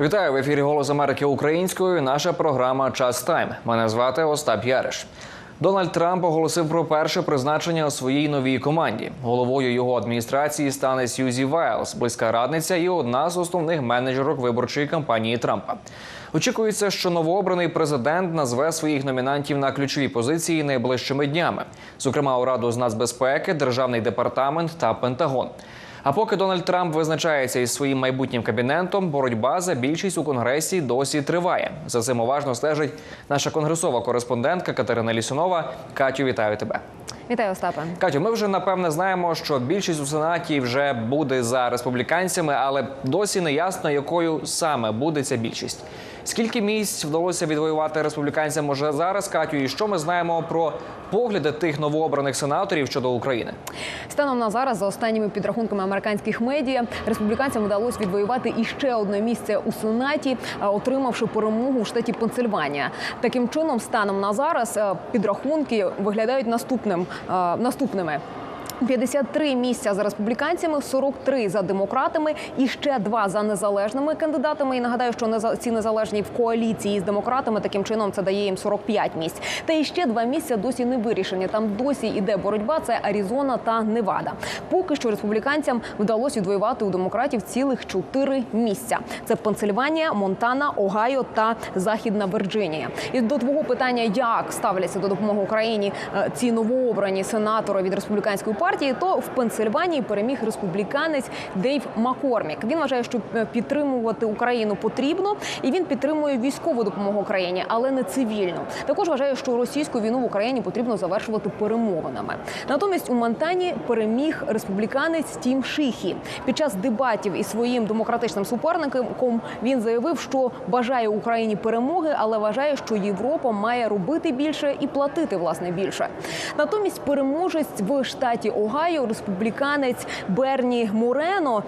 Вітаю в ефірі Голос Америки українською. Наша програма Час Тайм. Мене звати Остап Яриш. Дональд Трамп оголосив про перше призначення у своїй новій команді. Головою його адміністрації стане Сьюзі Вайлз, близька радниця і одна з основних менеджерок виборчої кампанії Трампа. Очікується, що новообраний президент назве своїх номінантів на ключові позиції найближчими днями, зокрема у раду з нацбезпеки, державний департамент та Пентагон. А поки Дональд Трамп визначається із своїм майбутнім кабінетом, боротьба за більшість у конгресі досі триває. За цим уважно стежить наша конгресова кореспондентка Катерина Лісунова. Катю, вітаю тебе. Вітаю, Остапе. Катю, ми вже напевне знаємо, що більшість у сенаті вже буде за республіканцями, але досі не ясно, якою саме буде ця більшість. Скільки місць вдалося відвоювати республіканцям уже зараз, Катю, і що ми знаємо про погляди тих новообраних сенаторів щодо України? Станом на зараз, за останніми підрахунками американських медіа, республіканцям вдалося відвоювати іще одне місце у сенаті, отримавши перемогу в штаті Пенсильванія. Таким чином, станом на зараз підрахунки виглядають наступним наступними. 53 місця за республіканцями, 43 за демократами і ще два за незалежними кандидатами. І нагадаю, що ці незалежні в коаліції з демократами таким чином це дає їм 45 місць. Та і ще два місця досі не вирішені. Там досі йде боротьба. Це Аризона та Невада. Поки що республіканцям вдалося відвоювати у демократів цілих чотири місця. Це Пенсильванія, Монтана, Огайо та Західна Вірджинія. І до твого питання, як ставляться до допомоги Україні е, ці новообрані сенатори від республіканської партії, то в Пенсильванії переміг республіканець Дейв Маккормік. Він вважає, що е, підтримувати Україну потрібно, і він підтримує військову допомогу Україні, але не цивільну. Також вважає, що російську війну в Україні потрібно завершувати перемовинами. Натомість у Монтані переміг республіканець Тім Шихі. Під час дебатів із своїм демократичним суперником він заявив, що бажає Україні перемоги, але вважає, що Європа має робити більше і платити власне більше. Натомість переможець в штаті Огайо, республіканець Берні Морено.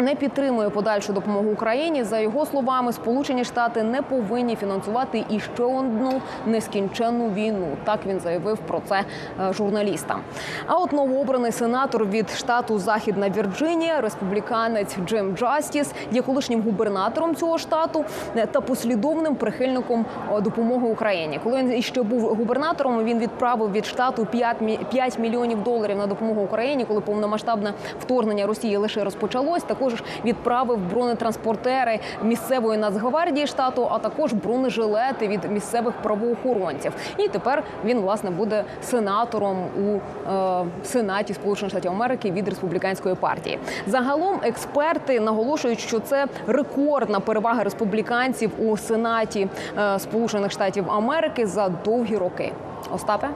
Не підтримує подальшу допомогу Україні. За його словами, Сполучені Штати не повинні фінансувати і ще одну нескінченну війну. Так він заявив про це е, журналістам. А от новообраний сенатор від штату Західна Вірджинія, республіканець Джим Джастіс, є колишнім губернатором цього штату е, та послідовним прихильником е, допомоги Україні. Коли він іще був губернатором, він відправив від штату 5, мі- 5 мільйонів доларів на допомогу Україні, коли повномасштабне вторгнення Росії лише розпочалось. Також відправив бронетранспортери місцевої нацгвардії штату, а також бронежилети від місцевих правоохоронців. І тепер він власне буде сенатором у е, Сенаті Сполучених Штатів Америки від республіканської партії. Загалом експерти наголошують, що це рекордна перевага республіканців у Сенаті е, Сполучених Штатів Америки за довгі роки. Остапе.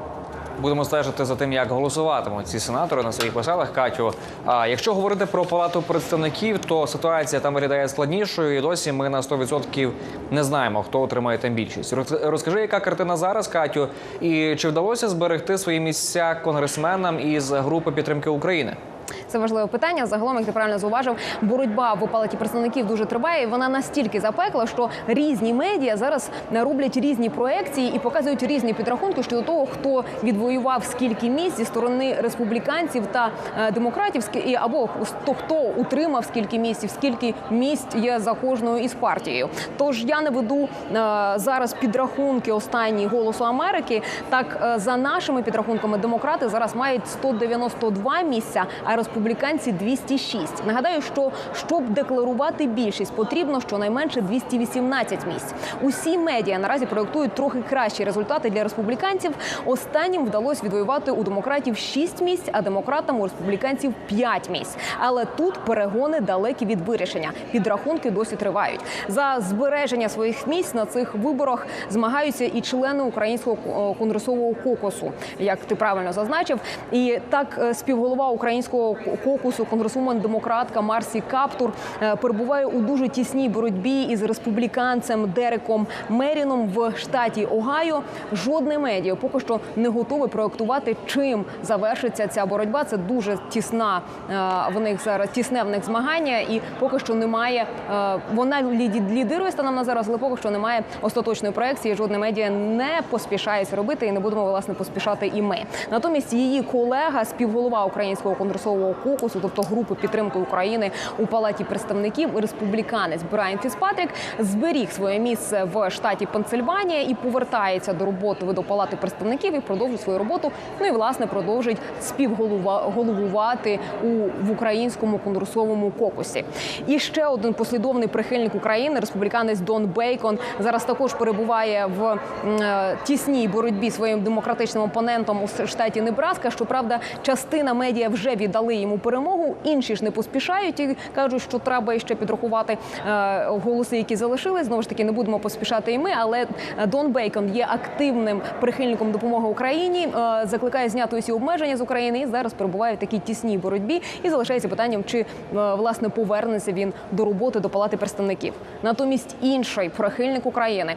Будемо стежити за тим, як голосуватимуть ці сенатори на своїх посадах. Катю, а якщо говорити про палату представників, то ситуація там виглядає складнішою, і досі ми на 100% не знаємо, хто отримає там більшість. Роз- Розкажи, яка картина зараз, Катю, і чи вдалося зберегти свої місця конгресменам із групи підтримки України? Це важливе питання. Загалом, як ти правильно зауважив, боротьба в палаті представників дуже триває. і Вона настільки запекла, що різні медіа зараз роблять різні проекції і показують різні підрахунки щодо того, хто відвоював скільки місць зі сторони республіканців та е, демократів, і або хто хто утримав скільки місць, скільки місць є за кожною із партією. Тож я не веду е, зараз підрахунки останні голосу Америки. Так е, за нашими підрахунками, демократи зараз мають 192 місця, а республіканці 206. Нагадаю, що щоб декларувати більшість, потрібно щонайменше 218 місць. Усі медіа наразі проєктують трохи кращі результати для республіканців. Останнім вдалося відвоювати у демократів 6 місць, а демократам у республіканців 5 місць. Але тут перегони далекі від вирішення. Підрахунки досі тривають. За збереження своїх місць на цих виборах змагаються і члени українського е, конгресового кокосу, як ти правильно зазначив. І так е, співголова українського кокусу, конгресвумен демократка Марсі Каптур е, перебуває у дуже тісній боротьбі із республіканцем Дереком Меріном в штаті Огайо. Жодне медіа поки що не готове проектувати, чим завершиться ця боротьба. Це дуже тісна е, в них зараз тісне в них змагання, і поки що немає. е, Вона лідирує станом на зараз, але поки що немає остаточної проекції. Жодне медіа не поспішає робити, і не будемо власне поспішати і ми. Натомість її колега, співголова українського конгресового кокусу, тобто групи підтримки України у палаті представників. Республіканець Брайан Фіспатрік зберіг своє місце в штаті Пенсильванія і повертається до роботи до палати представників і продовжить свою роботу. Ну і власне продовжить співголовувати у в українському конгресовому кокусі. І ще один послідовний прихильник України, республіканець Дон Бейкон, зараз також перебуває в е, тісній боротьбі своїм демократичним опонентом у штаті Небраска. Щоправда, частина медіа вже віддали йому перемогу. Інші ж не поспішають і кажуть, що треба ще підрахувати е, голоси, які залишились. Знову ж таки, не будемо поспішати і ми. Але Дон Бейкон є активним прихильником допомоги Україні. е, закликає зняти усі обмеження з України і зараз перебуває в такій тісній боротьбі. І залишається питанням, чи е, власне повернеться він до роботи до палати представників. Натомість інший прихильник України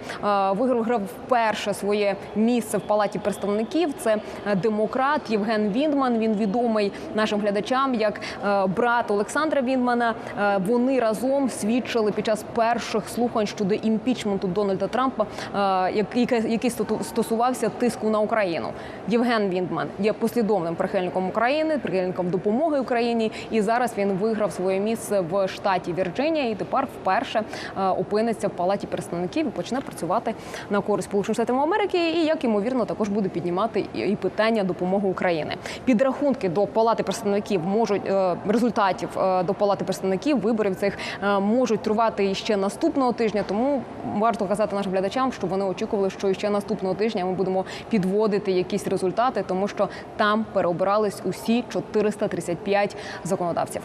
виграв вперше своє місце в палаті представників. Це демократ Євген Віндман. Він відомий нашим глядачам як е, брат Олександра Віндмана. Е, Вони разом свідчили під час перших слухань щодо імпічменту Дональда Трампа, е, який, стосувався тиску на Україну. Євген Віндман є послідовним прихильником України, прихильником допомоги Україні. І зараз він виграв своє місце в штаті Вірджинія і тепер вперше опиниться в палаті представників і почне працювати на користь Сполучених Штатів Америки. І як ймовірно, також буде піднімати і питання допомоги України. Підрахунки до палати представників можуть е, результатів е, до палати представників виборів цих е, можуть тривати ще наступного тижня. Тому варто казати нашим глядачам, що вони очікували, що ще наступного тижня ми будемо підводити якісь результати, тому що там переобирались усі 435 законодавців.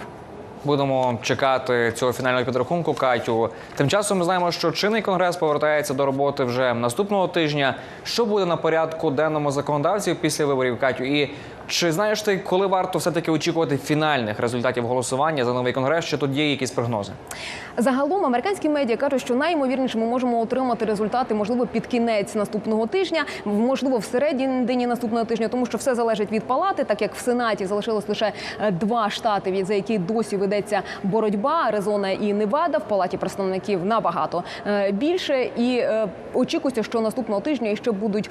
Будемо чекати цього фінального підрахунку. Катю. Тим часом ми знаємо, що чинний конгрес повертається до роботи вже наступного тижня. Що буде на порядку денному законодавців після виборів, Катю? І чи знаєш ти, коли варто все таки очікувати фінальних результатів голосування за новий конгрес? Чи тут є якісь прогнози? Загалом американські медіа кажуть, що найімовірніше ми можемо отримати результати, можливо, під кінець наступного тижня, можливо, всередині наступного тижня, тому що все залежить від палати, так як в сенаті залишилось лише е, два штати, від за які досі ведеться боротьба Аризона і Невада. В палаті представників набагато е, більше, і е, очікується, що наступного тижня ще будуть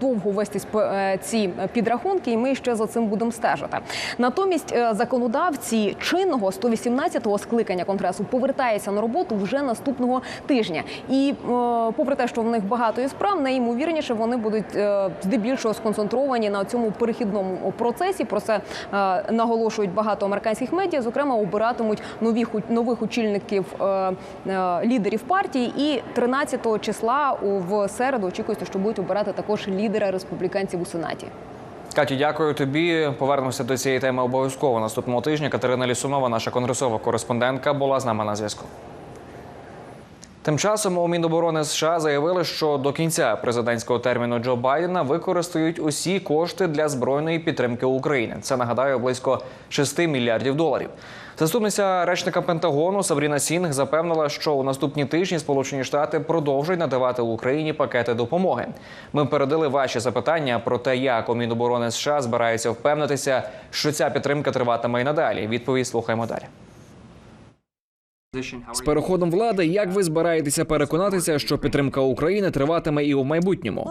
довго вестись е, ці підрахунки, і ми ще за цим будемо стежити. Натомість е, законодавці чинного 118-го скликання конгресу повертаються на роботу вже наступного тижня. І е, попри те, що в них багато є справ, найімовірніше вони будуть е, здебільшого сконцентровані на цьому перехідному процесі. Про це наголошують багато американських медіа. Зокрема, обиратимуть нові ху- нових очільників лідерів партії. І 13 числа в середу очікується, що будуть обирати також лідера республіканців у сенаті. Катю, дякую тобі. Повернемося до цієї теми обов'язково наступного тижня. Катерина Лісунова, наша конгресова кореспондентка, була з нами на зв'язку. Тим часом у Міноборони США заявили, що до кінця президентського терміну Джо Байдена використають усі кошти для збройної підтримки України. Це нагадаю близько 6 мільярдів доларів. Заступниця речника Пентагону Сабріна Сінг запевнила, що у наступні тижні Сполучені Штати продовжують надавати Україні пакети допомоги. Ми передали ваші запитання про те, як у Міноборони США збираються впевнитися, що ця підтримка триватиме і надалі. Відповідь слухаємо далі. З переходом влади, як ви збираєтеся переконатися, що підтримка України триватиме і у майбутньому?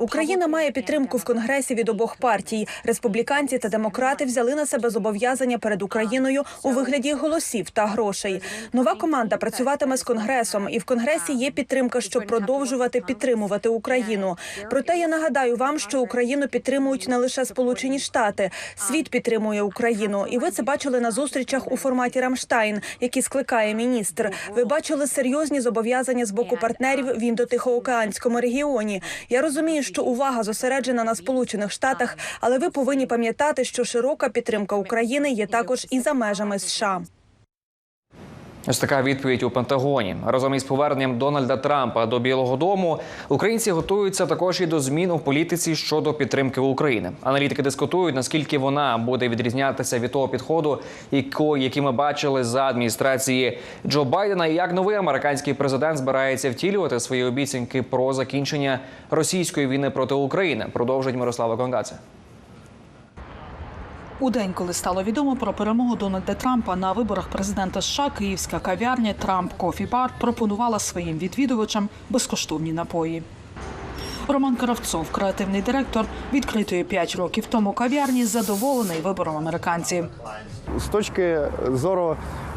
Україна має підтримку в конгресі від обох партій. Республіканці та демократи взяли на себе зобов'язання перед Україною у вигляді голосів та грошей. Нова команда працюватиме з конгресом, і в конгресі є підтримка, щоб продовжувати підтримувати Україну. Проте я нагадаю вам, що Україну підтримують не лише Сполучені Штати. Світ підтримує Україну, і ви це бачили на зустрічах у форматі Рамштайн, які скликає міністр. Ви бачили серйозні зобов'язання з боку партнерів в індотихоокеанському регіоні. Я розумію, що увага зосереджена на Сполучених Штатах, але ви повинні пам'ятати, що широка підтримка України є також і за межами США. Ось така відповідь у Пентагоні. Разом із поверненням Дональда Трампа до Білого Дому українці готуються також і до змін у політиці щодо підтримки України. Аналітики дискутують, наскільки вона буде відрізнятися від того підходу, який ми бачили за адміністрації Джо Байдена, і як новий американський президент збирається втілювати свої обіцянки про закінчення російської війни проти України. Продовжить Мирослава Конгаце. У день, коли стало відомо про перемогу Дональда Трампа на виборах президента США, київська кав'ярня Трамп Кофі Бар пропонувала своїм відвідувачам безкоштовні напої. Роман Кравцов, креативний директор відкритої 5 років тому кав'ярні, задоволений вибором американців. з точки зору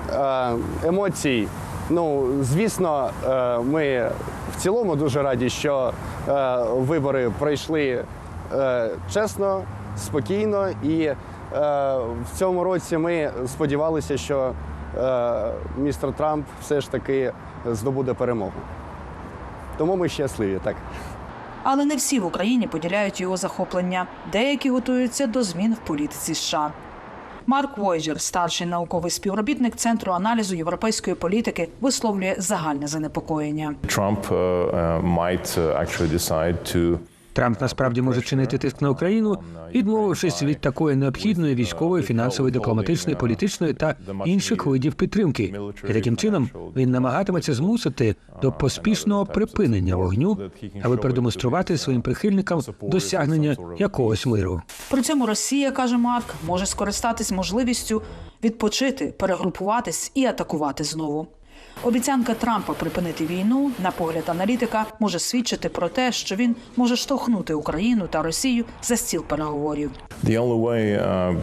е, емоцій, ну звісно, е, ми в цілому дуже раді, що е, вибори пройшли чесно, спокійно, і в цьому році ми сподівалися, що е, містер Трамп все ж таки здобуде перемогу. Тому ми щасливі, так. Але не всі в Україні поділяють його захоплення. Деякі готуються до змін в політиці США. Марк Войджер, старший науковий співробітник Центру аналізу європейської політики, висловлює загальне занепокоєння. Trump uh, might actually decide to Трамп насправді може чинити тиск на Україну, відмовившись від такої необхідної військової, фінансової, дипломатичної, політичної та інших видів підтримки. І таким чином він намагатиметься змусити до поспішного припинення вогню, аби продемонструвати своїм прихильникам досягнення якогось миру. При цьому Росія, каже Марк, може скористатись можливістю відпочити, перегрупуватись і атакувати знову. Обіцянка Трампа припинити війну, на погляд аналітика, може свідчити про те, що він може штовхнути Україну та Росію за стіл переговорів. uh,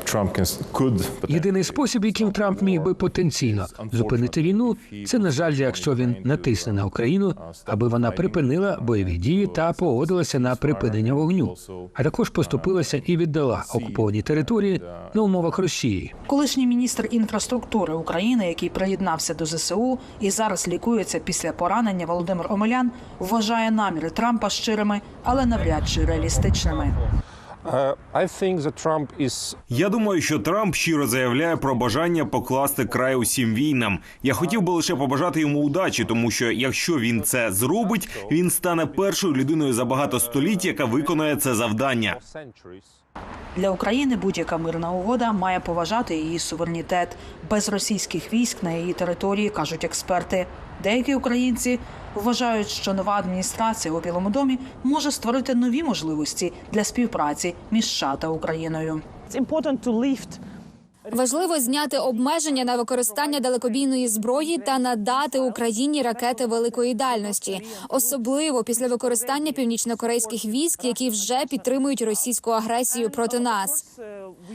Єдиний спосіб, яким Трамп міг би потенційно зупинити війну, це на жаль, якщо він натисне на Україну, аби вона припинила бойові дії та погодилася на припинення вогню, а також поступилася і віддала окуповані території на умовах Росії. Колишній міністр інфраструктури України, який приєднався до ЗСУ і зараз лікується після поранення, Володимир Омелян вважає наміри Трампа щирими, але навряд чи реалістичними. Я думаю, що Трамп щиро заявляє про бажання покласти край усім війнам. Я хотів би лише побажати йому удачі, тому що якщо він це зробить, він стане першою людиною за багато століть, яка виконає це завдання. Для України будь-яка мирна угода має поважати її суверенітет. Без російських військ на її території кажуть експерти. Деякі українці вважають, що нова адміністрація у Білому домі може створити нові можливості для співпраці між США та Україною. Важливо зняти обмеження на використання далекобійної зброї та надати Україні ракети великої дальності, особливо після використання північнокорейських військ, які вже підтримують російську агресію проти нас.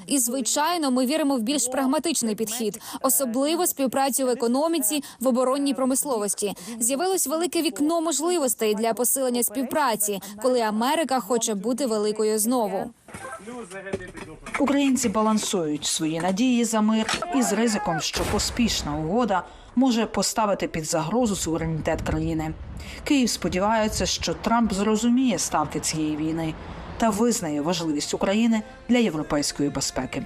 І звичайно, ми віримо в більш прагматичний підхід, особливо співпрацю в економіці, в оборонній промисловості. З'явилось велике вікно можливостей для посилення співпраці, коли Америка хоче бути великою знову. Українці балансують свої надії за мир із ризиком, що поспішна угода може поставити під загрозу суверенітет країни. Київ сподівається, що Трамп зрозуміє ставки цієї війни та визнає важливість України для європейської безпеки.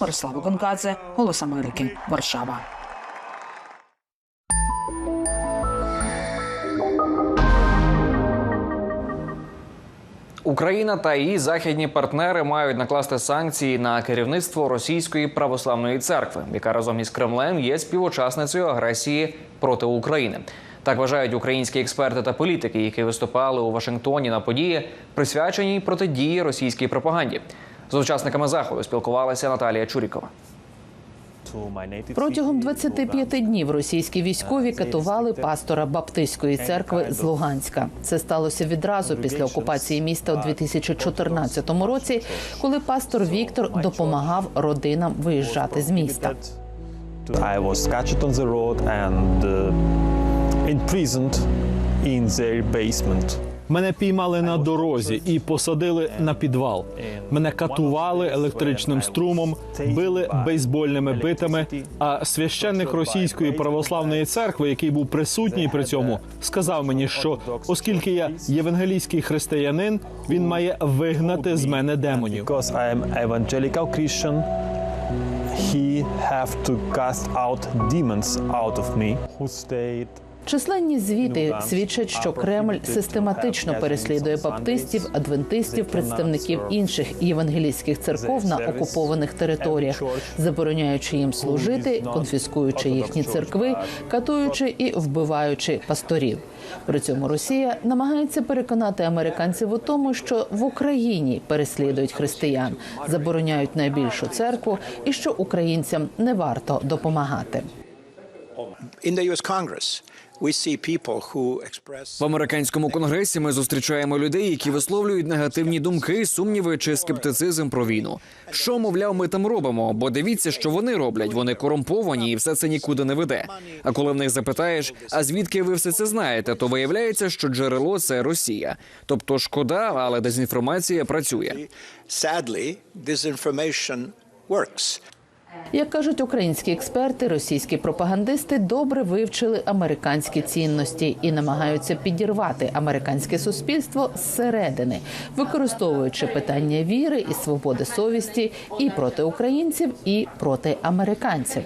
Мирослава Гонгадзе, Голос Америки, Варшава. Україна та її західні партнери мають накласти санкції на керівництво Російської православної церкви, яка разом із Кремлем є співучасницею агресії проти України. Так вважають українські експерти та політики, які виступали у Вашингтоні на події, присвяченій протидії російській пропаганді. З учасниками заходу спілкувалася Наталія Чурікова. Протягом 25 днів російські військові катували пастора Баптистської церкви з Луганська. Це сталося відразу після окупації міста у 2014 році, коли пастор Віктор допомагав родинам виїжджати з міста. I was captured on the road and uh, imprisoned in their basement. Мене піймали на дорозі і посадили на підвал. Мене катували електричним струмом, били бейсбольними битами. А священник російської православної церкви, який був присутній при цьому, сказав мені, що оскільки я євангелійський християнин, він має вигнати з мене демонів. He have to cast out demons out of me who stayed Численні звіти свідчать, що Кремль систематично переслідує баптистів, адвентистів, представників інших євангелійських церков на окупованих територіях, забороняючи їм служити, конфіскуючи їхні церкви, катуючи і вбиваючи пасторів. При цьому Росія намагається переконати американців у тому, що в Україні переслідують християн, забороняють найбільшу церкву і що українцям не варто допомагати. В американському конгресі ми зустрічаємо людей, які висловлюють негативні думки, сумніви чи скептицизм про війну. Що мовляв, ми там робимо? Бо дивіться, що вони роблять. Вони корумповані, і все це нікуди не веде. А коли в них запитаєш, а звідки ви все це знаєте, то виявляється, що джерело це Росія. Тобто шкода, але дезінформація працює. sadly, disinformation works. Як кажуть українські експерти, російські пропагандисти добре вивчили американські цінності і намагаються підірвати американське суспільство зсередини, використовуючи питання віри і свободи совісті і проти українців, і проти американців.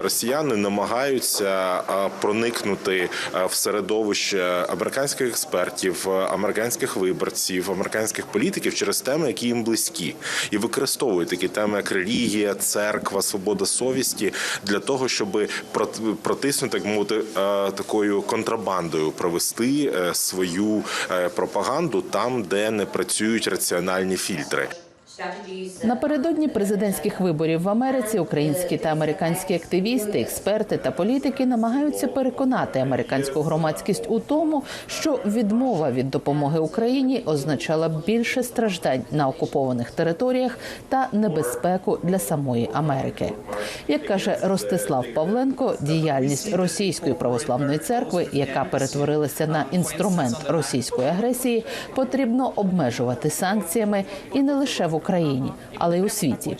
Росіяни намагаються проникнути в середовище американських експертів, американських виборців, американських політиків через теми, які їм близькі, і використовують такі теми, як релігія, церква, свобода совісті для того, щоб прот- протиснути, так мовити, е, такою контрабандою провести е, свою е, пропаганду там, де не працюють раціональні фільтри. Напередодні президентських виборів в Америці українські та американські активісти, експерти та політики намагаються переконати американську громадськість у тому, що відмова від допомоги Україні означала більше страждань на окупованих територіях та небезпеку для самої Америки. Як каже Ростислав Павленко, діяльність російської православної церкви, яка перетворилася на інструмент російської агресії, потрібно обмежувати санкціями і не лише в Україні, але й у світі.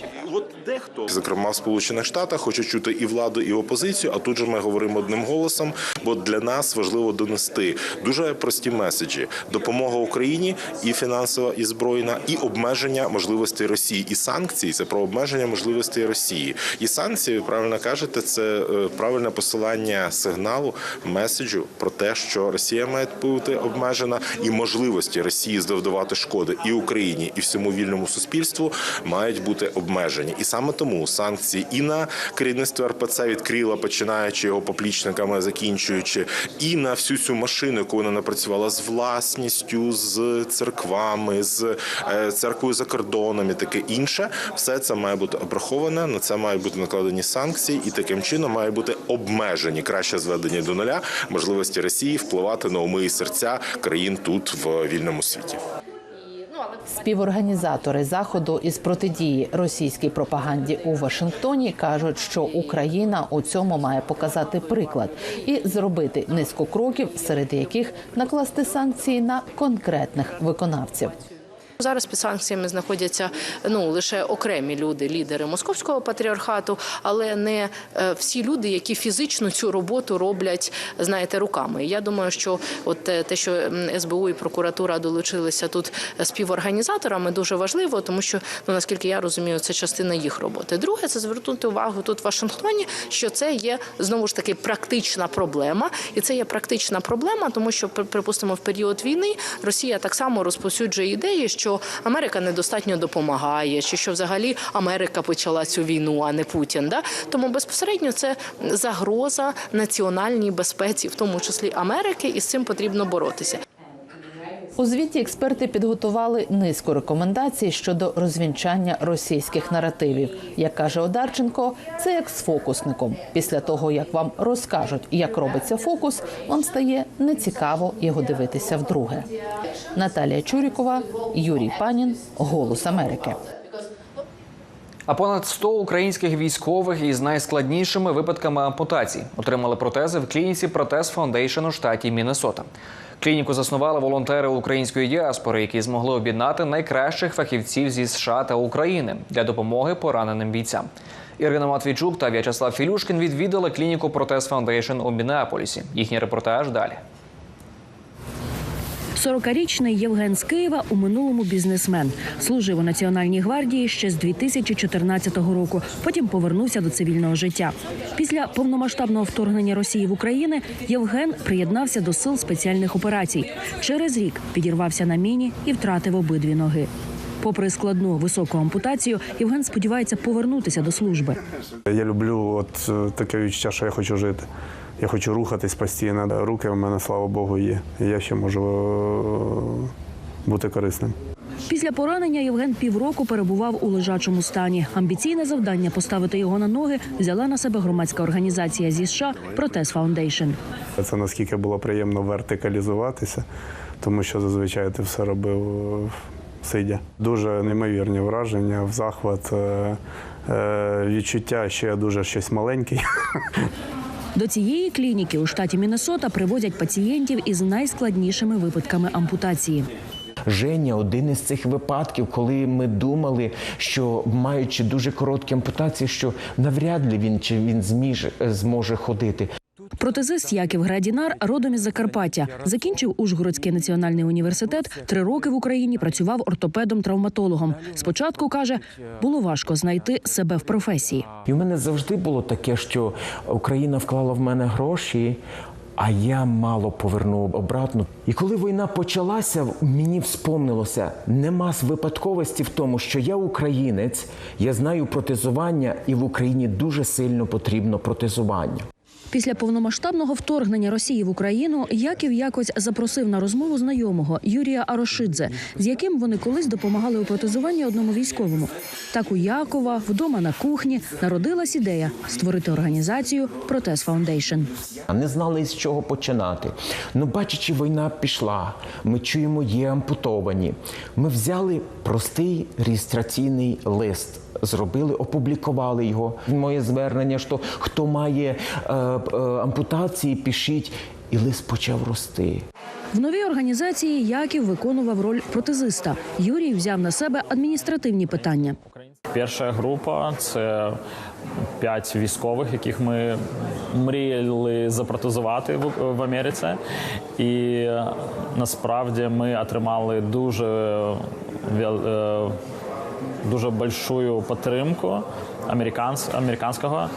Зокрема, в Сполучених Штатах хочуть чути і владу, і опозицію. А тут же ми говоримо одним голосом, бо для нас важливо донести дуже прості меседжі: допомога Україні і фінансова, і збройна, і обмеження можливостей Росії. І санкції це про обмеження можливостей Росії. І санкції, ви правильно кажете, це е, правильне посилання сигналу, меседжу про те, що Росія має бути обмежена, і можливості Росії завдавати шкоди і Україні, і всьому вільному суспільству мають бути обмежені. І саме тому санкції і на керівництво РПЦ від Кріла, починаючи його поплічниками, закінчуючи, і на всю цю машину, яку вона напрацювала з власністю, з церквами, з е, церквою за кордоном і таке інше, все це має бути обраховане. На це мають бути накладені санкції, і таким чином має бути обмежені краще зведені до нуля можливості Росії впливати на уми і серця країн тут в вільному світі. Співорганізатори заходу із протидії російській пропаганді у Вашингтоні кажуть, що Україна у цьому має показати приклад і зробити низку кроків, серед яких накласти санкції на конкретних виконавців. Зараз під санкціями знаходяться ну лише окремі люди, лідери московського патріархату, але не е, всі люди, які фізично цю роботу роблять, знаєте, руками. Я думаю, що от е, те, що СБУ і прокуратура долучилися тут співорганізаторами, дуже важливо, тому що ну наскільки я розумію, це частина їх роботи. Друге, це звернути увагу тут в Вашингтоні, що це є знову ж таки практична проблема, і це є практична проблема, тому що при- припустимо в період війни Росія так само розповсюджує ідеї, що Америка недостатньо допомагає, чи що взагалі Америка почала цю війну, а не Путін. Да? Тому безпосередньо це загроза національній безпеці, в тому числі Америки, і з цим потрібно боротися. У звіті експерти підготували низку рекомендацій щодо розвінчання російських наративів. Як каже Одарченко, це як з фокусником. Після того як вам розкажуть, як робиться фокус, вам стає нецікаво його дивитися вдруге. Наталія Чурікова, Юрій Панін, Голос Америки. А понад 100 українських військових із найскладнішими випадками ампутацій отримали протези в клініці Протез Фаундейшн у штаті Міннесота. Клініку заснували волонтери української діаспори, які змогли об'єднати найкращих фахівців зі США та України для допомоги пораненим бійцям. Ірина Матвійчук та В'ячеслав Філюшкін відвідали клініку Протез Фаундейшн у Мінеаполісі. Їхній репортаж далі. 40-річний Євген з Києва у минулому бізнесмен. Служив у Національній гвардії ще з 2014 року. Потім повернувся до цивільного життя. Після повномасштабного вторгнення Росії в Україну Євген приєднався до сил спеціальних операцій. Через рік підірвався на міні і втратив обидві ноги. Попри складну високу ампутацію, Євген сподівається повернутися до служби. Я люблю от е, таке відчуття, що я хочу жити. Я хочу рухатись постійно. Руки в мене, слава Богу, є. Я ще можу е, бути корисним. Після поранення Євген півроку перебував у лежачому стані. Амбіційне завдання поставити його на ноги взяла на себе громадська організація зі США Протез Фаундейшн. Це наскільки було приємно вертикалізуватися, тому що зазвичай ти все робив сидя. Дуже неймовірні враження, в захват, е, е, відчуття, що я дуже щось маленький. До цієї клініки у штаті Міннесота привозять пацієнтів із найскладнішими випадками ампутації. Женя один із цих випадків, коли ми думали, що маючи дуже короткі ампутації, що навряд ли він чи він зміж, зможе ходити. Протезист Яків Градінар родом із Закарпаття. Закінчив Ужгородський національний університет. Три роки в Україні працював ортопедом-травматологом. Спочатку каже, було важко знайти себе в професії. І в мене завжди було таке, що Україна вклала в мене гроші. А я мало повернув обратно. І коли війна почалася, мені вспомнилося, нема випадковості в тому, що я українець, я знаю протезування, і в Україні дуже сильно потрібно протезування. Після повномасштабного вторгнення Росії в Україну Яків якось запросив на розмову знайомого Юрія Арошидзе, з яким вони колись допомагали у протезуванні одному військовому. Так у Якова вдома на кухні народилась ідея створити організацію Протез Фаундейшн. Не знали з чого починати. Ну, бачачи, війна пішла. Ми чуємо, є ампутовані. Ми взяли простий реєстраційний лист. Зробили, опублікували його. Моє звернення, що хто має е, е, ампутації, пишіть. І лист почав рости. В новій організації Яків виконував роль протезиста. Юрій взяв на себе адміністративні питання. Перша група це п'ять військових, яких ми мріяли запротезувати в, в Америці. І насправді ми отримали дуже, е, дуже большую підтримку американс, американського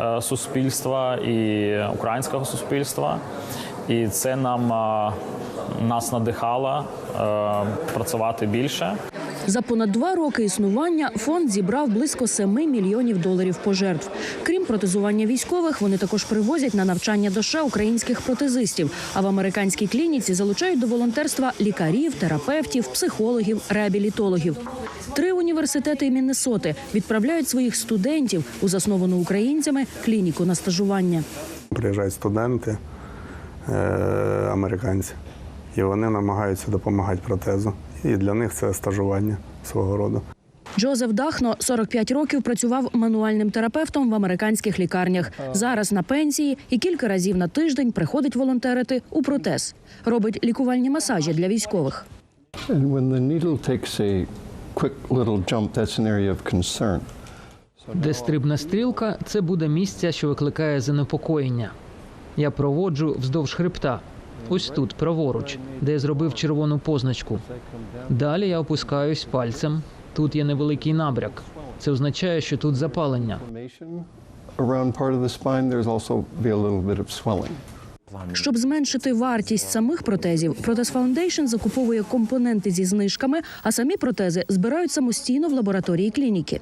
е, суспільства і українського суспільства. І це нам е, нас надихало е, працювати більше. За понад два роки існування фонд зібрав близько 7 мільйонів доларів пожертв. Крім протезування військових, вони також привозять на навчання до США українських протезистів. А в американській клініці залучають до волонтерства лікарів, терапевтів, психологів, реабілітологів. Три університети Міннесоти відправляють своїх студентів у засновану українцями клініку на стажування. Приїжджають студенти, е, американці, і вони намагаються допомагати протезу. І для них це стажування свого роду. Джозеф Дахно 45 років працював мануальним терапевтом в американських лікарнях. Зараз на пенсії і кілька разів на тиждень приходить волонтерити у протез. Робить лікувальні масажі для військових. Де стрибна стрілка, це буде місце, що викликає занепокоєння. Я проводжу вздовж хребта, ось тут, праворуч, де я зробив червону позначку. Далі я опускаюсь пальцем. Тут є невеликий набряк. Це означає, що тут запалення. Щоб зменшити вартість самих протезів, Протез Фаундейшн закуповує компоненти зі знижками, а самі протези збирають самостійно в лабораторії клініки.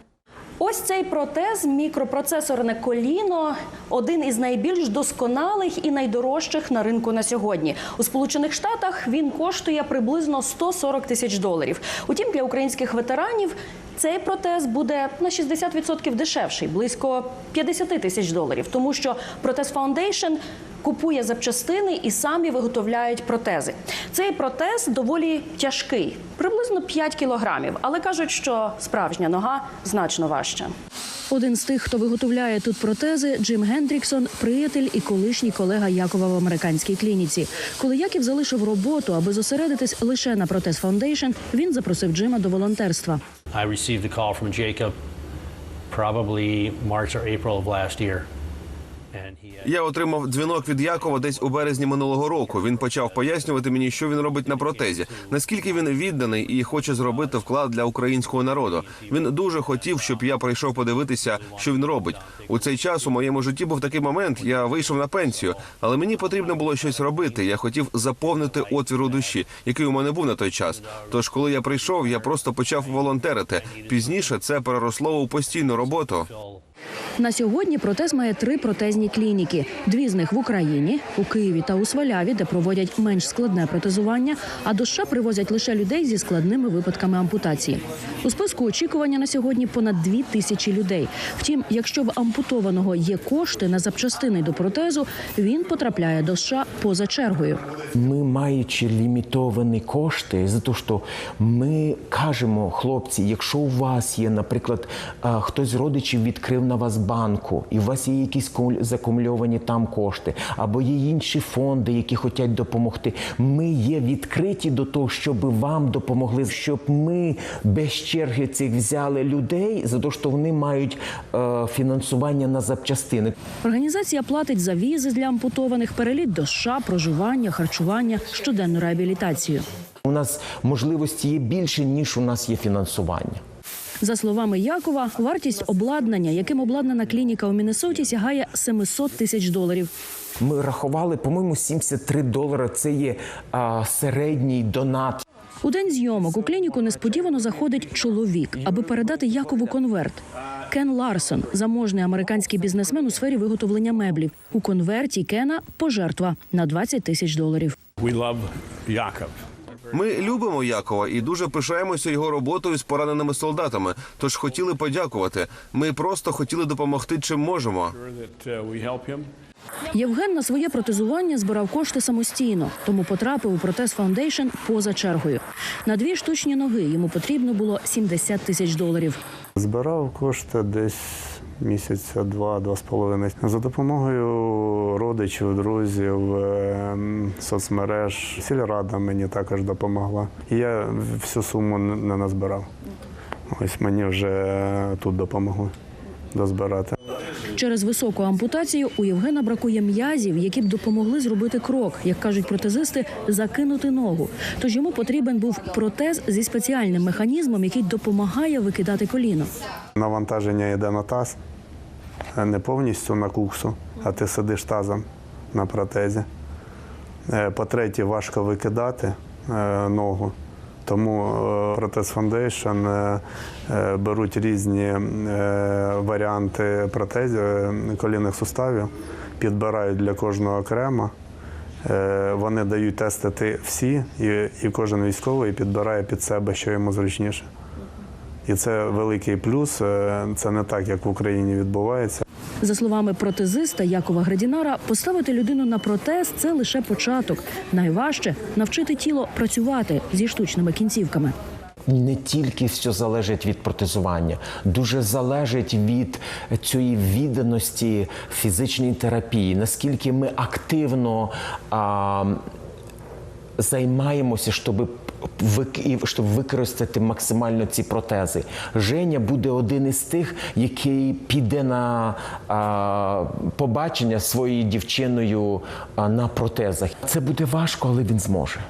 Ось цей протез, мікропроцесорне коліно, один із найбільш досконалих і найдорожчих на ринку на сьогодні. У Сполучених Штатах він коштує приблизно 140 тисяч доларів. Утім, для українських ветеранів цей протез буде на 60% дешевший, близько 50 тисяч доларів, тому що Протез Фаундейшн купує запчастини і самі виготовляють протези. Цей протез доволі тяжкий, приблизно 5 кілограмів, але кажуть, що справжня нога значно важча. Один з тих, хто виготовляє тут протези, Джим Гендріксон, приятель і колишній колега Якова в американській клініці. Коли Яків залишив роботу, аби зосередитись лише на протез Фаундейшн, він запросив Джима до волонтерства. I received a call from Jacob probably March or April of last year. Я отримав дзвінок від Якова десь у березні минулого року. Він почав пояснювати мені, що він робить на протезі, наскільки він відданий і хоче зробити вклад для українського народу. Він дуже хотів, щоб я прийшов подивитися, що він робить. У цей час у моєму житті був такий момент. Я вийшов на пенсію, але мені потрібно було щось робити. Я хотів заповнити отвір у душі, який у мене був на той час. Тож, коли я прийшов, я просто почав волонтерити. Пізніше це переросло у постійну роботу. На сьогодні протез має три протезні клініки. Дві з них в Україні, у Києві та у Сваляві, де проводять менш складне протезування. А до США привозять лише людей зі складними випадками ампутації. У списку очікування на сьогодні понад дві тисячі людей. Втім, якщо в ампутованого є кошти на запчастини до протезу, він потрапляє до США поза чергою. Ми, маючи лімітовані кошти, за те, що ми кажемо, хлопці, якщо у вас є, наприклад, хтось з родичів відкрив на вас банку, і у вас є якісь кумуль- закумульовані там кошти, або є інші фонди, які хочуть допомогти. Ми є відкриті до того, щоб вам допомогли, щоб ми без черги цих взяли людей, за те, що вони мають е, фінансування на запчастини. Організація платить за візи для ампутованих, переліт до США, проживання, харчування, щоденну реабілітацію. У нас можливості є більше, ніж у нас є фінансування. За словами Якова, вартість обладнання, яким обладнана клініка у Міннесоті, сягає 700 тисяч доларів. Ми рахували, по-моєму, 73 долари. Це є а, середній донат. У день зйомок у клініку несподівано заходить чоловік, аби передати Якову конверт. Кен Ларсон, заможний американський бізнесмен у сфері виготовлення меблів. У конверті Кена пожертва на 20 тисяч доларів. We love Яков. Ми любимо Якова і дуже пишаємося його роботою з пораненими солдатами. Тож хотіли подякувати. Ми просто хотіли допомогти, чим можемо. Євген на своє протезування збирав кошти самостійно, тому потрапив у протез фаундейшн поза чергою. На дві штучні ноги йому потрібно було 70 тисяч доларів. Збирав кошти десь місяця два-два з половиною. За допомогою родичів, друзів, ем, соцмереж. Сільрада мені також допомогла. Я всю суму не назбирав. Ось мені вже тут допомогли дозбирати. Через високу ампутацію у Євгена бракує м'язів, які б допомогли зробити крок, як кажуть протезисти, закинути ногу. Тож йому потрібен був протез зі спеціальним механізмом, який допомагає викидати коліно. Навантаження йде на таз, е, не повністю на куксу, а ти сидиш тазом на протезі. Е, По-третє, важко викидати е, ногу. Тому протез е, беруть різні варіанти протезів колінних суставів, підбирають для кожного окремо. Вони дають тестити всі, і кожен військовий підбирає під себе, що йому зручніше. І це великий плюс. Е, Це не так, як в Україні відбувається. За словами протезиста Якова Градінара, поставити людину на протез це лише початок. Найважче навчити тіло працювати зі штучними кінцівками. Не тільки все залежить від протезування, дуже залежить від цієї відданості фізичній терапії, наскільки ми активно а, займаємося, щоб щоб використати максимально ці протези. Женя буде один із тих, який піде на а, побачення своєю дівчиною а, на протезах. Це буде важко, але він зможе.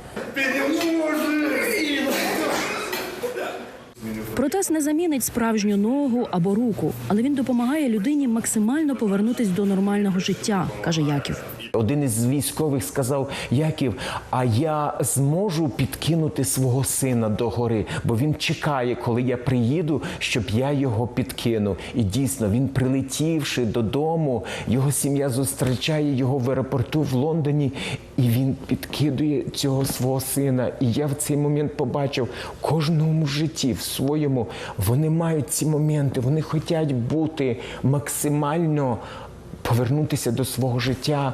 Протез не замінить справжню ногу або руку, але він допомагає людині максимально повернутись до нормального життя, каже Яків. Один із військових сказав: Яків, а я зможу підкинути свого сина до гори, бо він чекає, коли я приїду, щоб я його підкинув. І дійсно, він прилетівши додому, його сім'я зустрічає його в аеропорту в Лондоні, і він підкидує цього свого сина. І я в цей момент побачив кожному житті в своєму вони мають ці моменти, вони хочуть бути максимально повернутися до свого життя.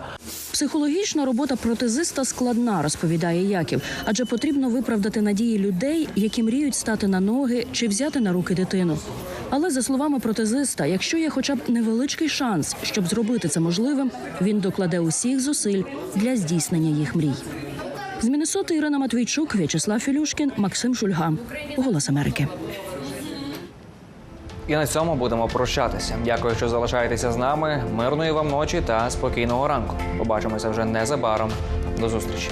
Психологічна робота протезиста складна, розповідає Яків, адже потрібно виправдати надії людей, які мріють стати на ноги чи взяти на руки дитину. Але за словами протезиста, якщо є хоча б невеличкий шанс, щоб зробити це можливим, він докладе усіх зусиль для здійснення їх мрій. З Міннесоти Ірина Матвійчук, В'ячеслав Філюшкін, Максим Шульга. Голос Америки. І на цьому будемо прощатися. Дякую, що залишаєтеся з нами. Мирної вам ночі та спокійного ранку. Побачимося вже незабаром. До зустрічі.